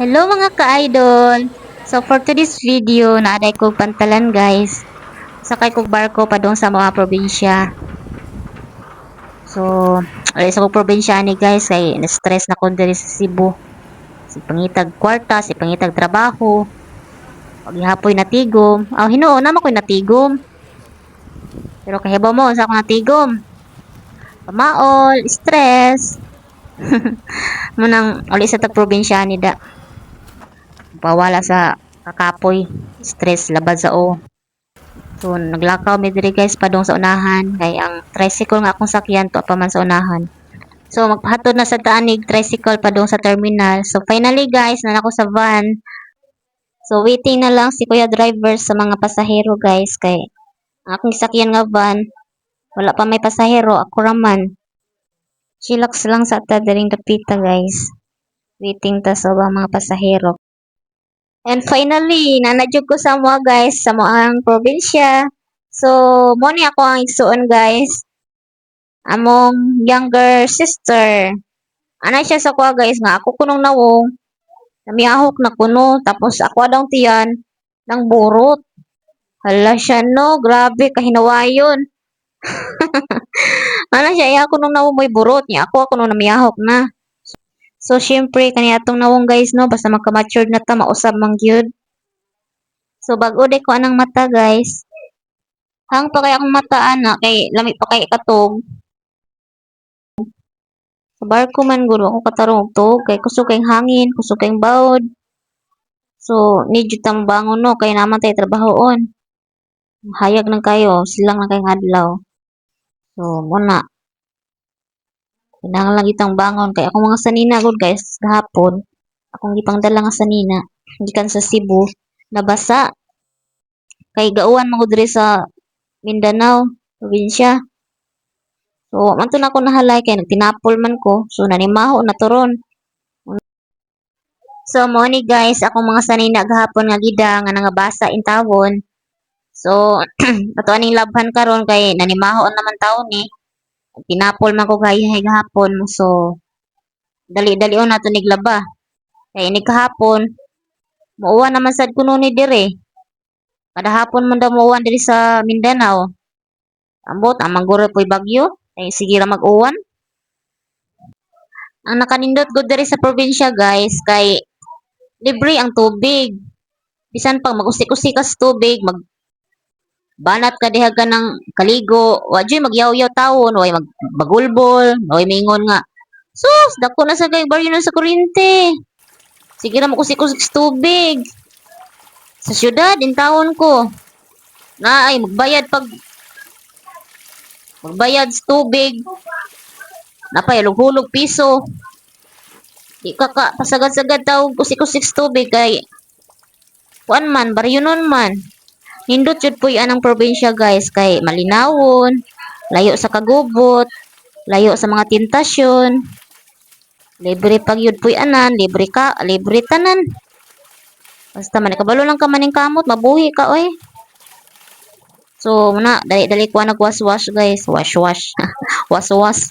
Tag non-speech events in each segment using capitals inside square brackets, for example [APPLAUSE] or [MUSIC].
Hello mga ka-idol! So for today's video, naaday kong pantalan guys. Sakay kong barko pa doon sa mga probinsya. So, ay sa kong probinsya ni guys, kay na-stress na ko diri sa Cebu. Si pangitag kwarta, si pangitag trabaho. Pag hapoy natigom. Aw, hinuon naman ko'y natigom. Pero kahibaw mo, sa ako natigom. Pamaol, stress. [LAUGHS] Munang uli sa tag probinsya ni da pawala sa kakapoy stress labad sa o. So naglakaw mi diri guys padong sa unahan. Kay ang tricycle nga akong sakyan to pa man sa unahan. So magpahatod na sa taanig tricycle padong sa terminal. So finally guys na ako sa van. So waiting na lang si kuya driver sa mga pasahero guys. Kay ang akong sakyan nga van wala pa may pasahero ako raman chillax lang sa ta diring dapita guys. Waiting ta sa mga pasahero And finally, nanadjog ko sa mga guys sa mga probinsya. So, mo ni ako ang igsuon guys. Among younger sister. Ana siya sa kuha guys nga ako kunong nawong. Namiyahok na kuno tapos ako daw tiyan ng burot. Hala siya no, grabe kahinawayon. [LAUGHS] Ana siya iya ako nung nawong may burot niya. Ako ako nung namiyahok na. So, syempre, kani atong nawong guys, no? Basta magka-matured na ta, mausab mang gyud. So, bago de ko anang mata, guys. Hang pa kay akong mata, ana, kay lami pa kay katog. Sa barko man gud ako katarong og tog, kay kusog kayong hangin, kusog kayong bawod. So, need jud tang bangon, no? Kay naman tayo trabahoon. Hayag lang kayo, silang lang kayong adlaw. So, muna, Kailangan lang itang bangon. Kaya akong mga sanina gud guys, gahapon, akong gipangdala nga sanina, gikan sa Cebu, nabasa. Kay gauwan man gud diri sa Mindanao, probinsya. So, man to na ako nahalay kay nagtinapol man ko. So, nanimaho na turon. So, mo guys, akong mga sanina gahapon nga gida nga nangabasa in tawon. So, [CLEARS THROAT] ato aning labhan karon kay nanimaho naman taon ni. Tinapol man ko gayahay gahapon. So, dali-dali o nato niglaba. Kaya ini kahapon, muuwan naman sad kuno ni dire. Kada hapon man daw muuwan diri sa Mindanao. Ambot, amang guro po'y bagyo. Ay, sige ra mag-uwan. Ang nakanindot ko diri sa probinsya, guys, kay libre ang tubig. Bisan pang mag-usik-usik ka sa tubig, mag banat ka diha ka ng kaligo, wa joy magyaw-yaw tawon, way magbagulbol, way mingon nga. Sus, dako na sa kay baryo na sa kuryente. Sige ra makusik-usik sa tubig. Sa syudad, in tawon ko. Na ay magbayad pag magbayad sa tubig. Napay hulog piso. Di ka ka pasagad-sagad tawag kusik-kusik tubig kay kuan man, baryo nun man. Nindot jud puy anang probinsya guys kay malinawon, layo sa kagubot, layo sa mga tentasyon. Libre pag yun puy anan, libre ka, libre tanan. Basta man kabalo lang ka maning kamot, mabuhi ka oy. So, muna, dali-dali ko nagwas-wash guys. Wash-wash. [LAUGHS] Was-was.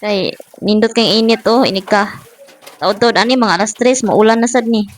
Kay, nindot kang init oh, inig ka. Taod-taod, ani, mga alas 3, maulan na sad ni.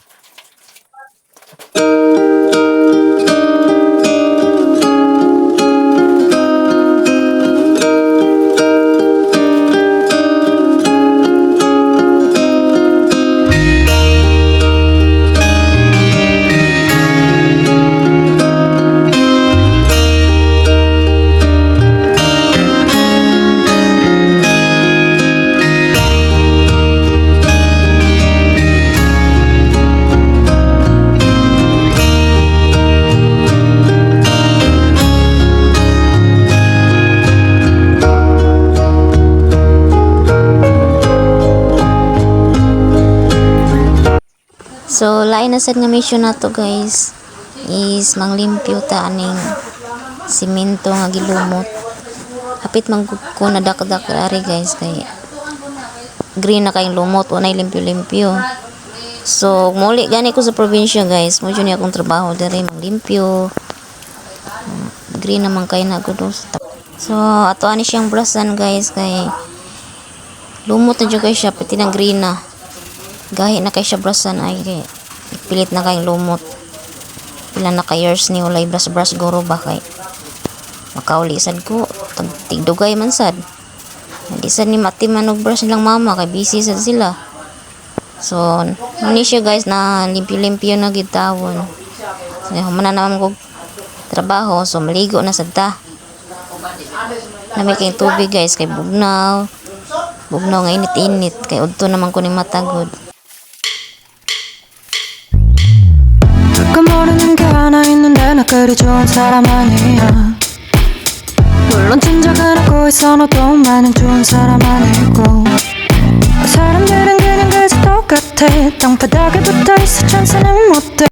So, lain na sad nga mission nato guys is manglimpyo ta aning simento nga gilumot. Hapit man ko na dak-dak ari guys kay green na kayong lumot nay limpyo-limpyo. So, muli gani ko sa probinsya guys. Mo ni akong trabaho diri manglimpyo. Green naman kay na gud So, ato ani siyang brasan guys kay lumot na jud kay siya pati na green na. Gahi na kay siya brasan ay kay pilit na kayong lumot. Pila na ka years ni walay bras-bras guro ba kay makauli sad ko tigdugay man sad. Hindi sad ni mati manog brush nilang mama kay busy sad sila. So, muni siya guys na limpyo-limpyo na gid tawon. So, humana naman ko trabaho so maligo na sad ta. Nami kay tubig guys kay bugnaw. Bugnaw nga init-init kay udto naman ko ni matagod. 그 모르는 게 하나 있는데 나 그리 좋은 사람 아니야. 물론 짐작은 하고 있어 너도 많은 좋은 사람 아니고. 사람들은 그냥 그저 똑같아. 땅바닥에 붙어있어 천사는 못돼